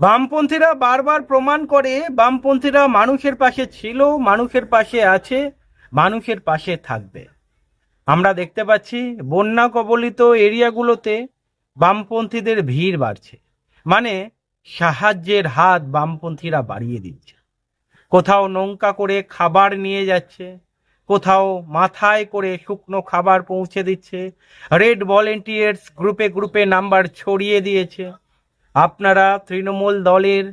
বামপন্থীরা বারবার প্রমাণ করে বামপন্থীরা মানুষের পাশে ছিল, মানুষের পাশে আছে, মানুষের পাশে থাকবে। আমরা দেখতে পাচ্ছি, বন্যা কবলিত এরিয়াগুলোতে বামপন্থীদের ভিড় বাড়ছে। মানে সাহায্যের হাত বামপন্থীরা বাড়িয়ে দিচ্ছে। কোথাও নৌকা করে খাবার নিয়ে যাচ্ছে, কোথাও মাথায় করে শুকনো খাবার পৌঁছে দিচ্ছে, রেড ভলেন্টিয়ার্স গ্রুপে গ্রুপে নাম্বার ছড়িয়ে দিয়েছে। আপনারা তৃণমূল দলের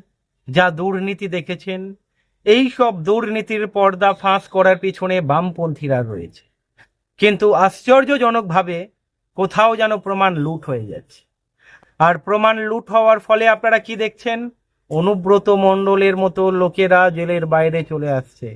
যা দুর্নীতি দেখেছেন, এই সব দুর্নীতির পর্দা ফাঁস করার পিছনে বামপন্থীরা রয়েছে। কিন্তু আশ্চর্যজনকভাবে কোথাও যেন প্রমাণ লুট হয়ে যাচ্ছে। আর প্রমাণ লুট হওয়ার ফলে আপনারা কি দেখছেন? অনুব্রত মণ্ডলের মতো লোকেরা জেলের বাইরে চলে আসছে।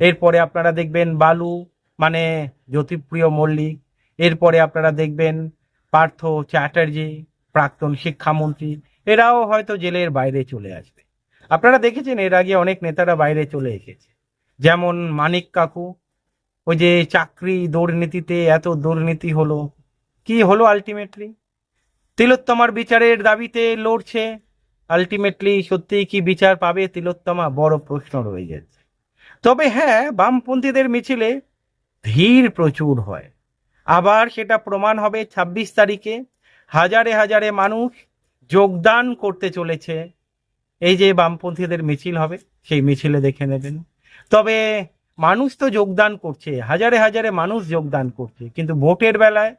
এরপরে আপনারা দেখবেন বালু মানে জ্যোতিপ্রিয় মল্লিক। এরপরে আপনারা দেখবেন পার্থ চ্যাটার্জি, প্রাক্তন শিক্ষামন্ত্রী। এরাও হয়তো জেলের বাইরে চলে আসবে। আপনারা দেখেছেন এর আগে অনেক নেতারা বাইরে চলে এসেছে। যেমন মানিক কাকু, ওই যে চাকরি দুর্নীতিতে এত দুর্নীতি হলো, কি হলো আলটিমেটলি তিলোত্তমার বিচারের দাবিতে লড়ছে আলটিমেটলি সত্যি কি বিচার পাবে তিলোত্তমা? বড় প্রশ্ন রয়ে যাচ্ছে। তবে হ্যাঁ বামপন্থীদের মিছিলে ভিড় প্রচুর হয়। আবার সেটা প্রমাণ হবে ছাব্বিশ তারিখে। হাজারে হাজারে মানুষ যোগদান করতে চলেছে। এই যে বামপন্থীদের মিছিল হবে, সেই মিছিলে দেখে নেবেন। তবে মানুষ তো যোগদান করছে, হাজারে হাজারে মানুষ যোগদান করছে, কিন্তু ভোটের বেলায়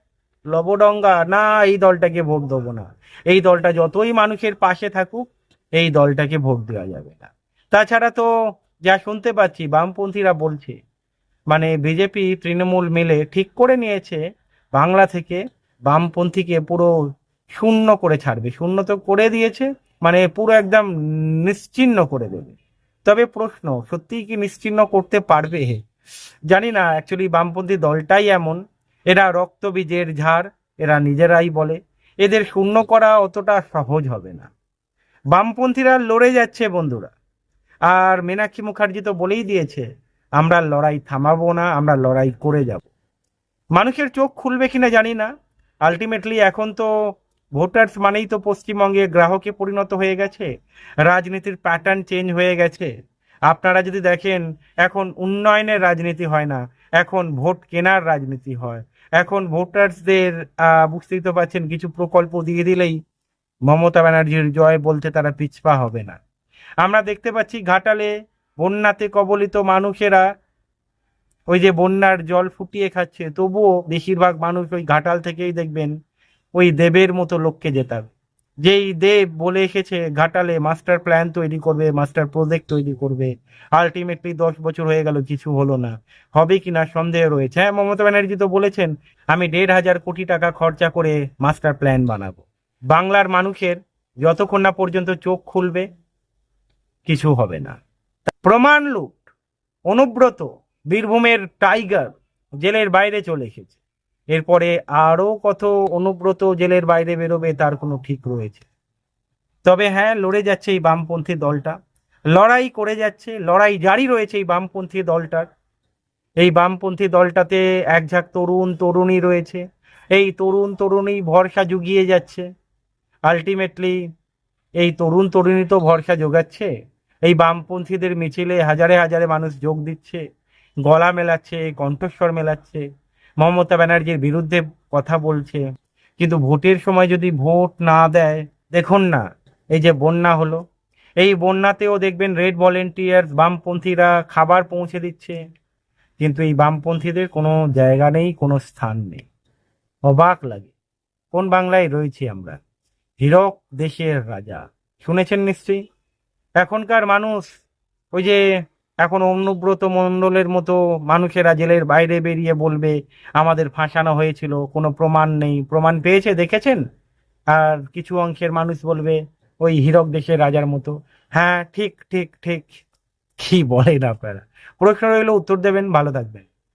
লবডঙ্গা, না, এই দলটাকে ভোট দেবো না। এই দলটা যতই মানুষের পাশে থাকুক, এই দলটাকে ভোট দেওয়া যাবে না। তাছাড়া তো যা শুনতে পাচ্ছি, বামপন্থীরা বলছে মানে বিজেপি তৃণমূল মিলে ঠিক করে নিয়েছে, বাংলা থেকে বামপন্থীকে পুরো শূন্য করে ছাড়বে। শূন্য তো করে দিয়েছে মানে পুরো একদম নিশ্চিহ্ন করে দেবে। তবে প্রশ্ন, সত্যিই কি নিশ্চিহ্ন করতে পারবে জানি না অ্যাকচুয়ালি বামপন্থী দলটাই এমন। এরা রক্তবীজের ঝাড়, এরা নিজেরাই বলে। এদের শূন্য করা অতটা সহজ হবে না। বামপন্থীরা লড়ে যাচ্ছে বন্ধুরা। আর মীনাক্ষী মুখার্জি তো বলেই দিয়েছে, আমরা লড়াই থামাবো না, আমরা লড়াই করে যাব। মানুষের চোখ খুলবে কিনা জানি না। আলটিমেটলি এখন তো ভোটার্স মানেই তো পশ্চিমবঙ্গে গ্রাহকে পরিণত হয়ে গেছে, রাজনীতির প্যাটার্ন চেঞ্জ হয়ে গেছে। আপনারা যদি দেখেন, এখন উন্নয়নের রাজনীতি হয় না, এখন ভোট কেনার রাজনীতি হয়। এখন ভোটার্সদের বুঝতেই তো পারছেন কিছু প্রকল্প দিয়ে দিলেই মমতা ব্যানার্জির জয় বলতে তারা পিছপা হবে না। আমরা দেখতে পাচ্ছি ঘাটালে বন্যাতে কবলিত মানুষেরা ওই যে বন্যার জল ফুটিয়ে খাচ্ছে, তবুও বেশিরভাগ মানুষ ওই ঘাটাল থেকেই দেখবেন ওই দেবের মতো লোককে জেতাবে যেই দেব বলে এসেছে, ঘাটালে মাস্টার প্ল্যান তৈরি করবে মাস্টার প্রজেক্ট তৈরি করবে আলটিমেটলি দশ বছর হয়ে গেল, কিছু হলো না। হবে কি না সন্দেহ রয়েছে। হ্যাঁ মমতা ব্যানার্জি তো বলেছেন, আমি দেড় হাজার কোটি টাকা খরচা করে মাস্টার প্ল্যান বানাবো। বাংলার মানুষের যতক্ষণ না পর্যন্ত চোখ খুলবে, কিছু হবে না। প্রমাণ লুট, অনুব্রত, বীরভূমের টাইগার জেলের বাইরে চলে এসেছে। এরপরে আরও কত অনুব্রত জেলের বাইরে বেরোবে তার কোনো ঠিক রয়েছে। তবে হ্যাঁ লড়ে যাচ্ছে এই বামপন্থী দলটা। লড়াই করে যাচ্ছে, লড়াই জারি রয়েছে এই বামপন্থী দলটার। এই বামপন্থী দলটাতে এক ঝাঁক তরুণ, তরুণী রয়েছে। এই তরুণ, তরুণী ভরসা জুগিয়ে যাচ্ছে। আলটিমেটলি এই তরুণ, তরুণী তো ভরসা যোগাচ্ছে এই বামপন্থীদের মিছিলে হাজারে হাজারে মানুষ যোগ দিচ্ছে। গলা মেলাচ্ছে, কণ্ঠস্বর মেলাচ্ছে। মমতা ব্যানার্জির বিরুদ্ধে কথা বলছে। কিন্তু ভোটের সময় যদি ভোট না দেয়, দেখুন না, এই যে বন্যা হলো, এই বন্যাতেও দেখবেন রেড ভলেন্টিয়ার্স বামপন্থীরা খাবার পৌঁছে দিচ্ছে। কিন্তু এই বামপন্থীদের কোনো জায়গা নেই, কোনো স্থান নেই। অবাক লাগে, কোন বাংলায় রয়েছি আমরা? হীরক দেশের রাজা, শুনেছেন নিশ্চয়ই? এখনকার মানুষ, ওই যে এখন অনুব্রত মণ্ডলের মতো মানুষেরা জেলের বাইরে বেরিয়ে বলবে, আমাদের ফাঁসানো হয়েছিল, কোনো প্রমাণ নেই। প্রমাণ পেয়েছে, দেখেছেন? আর কিছু অংশের মানুষ বলবে, ওই হীরক দেশের রাজার মতো। হ্যাঁ ঠিক ঠিক ঠিক। কি বলেন আপনারা? প্রশ্ন রইল, উত্তর দেবেন, ভালো থাকবেন।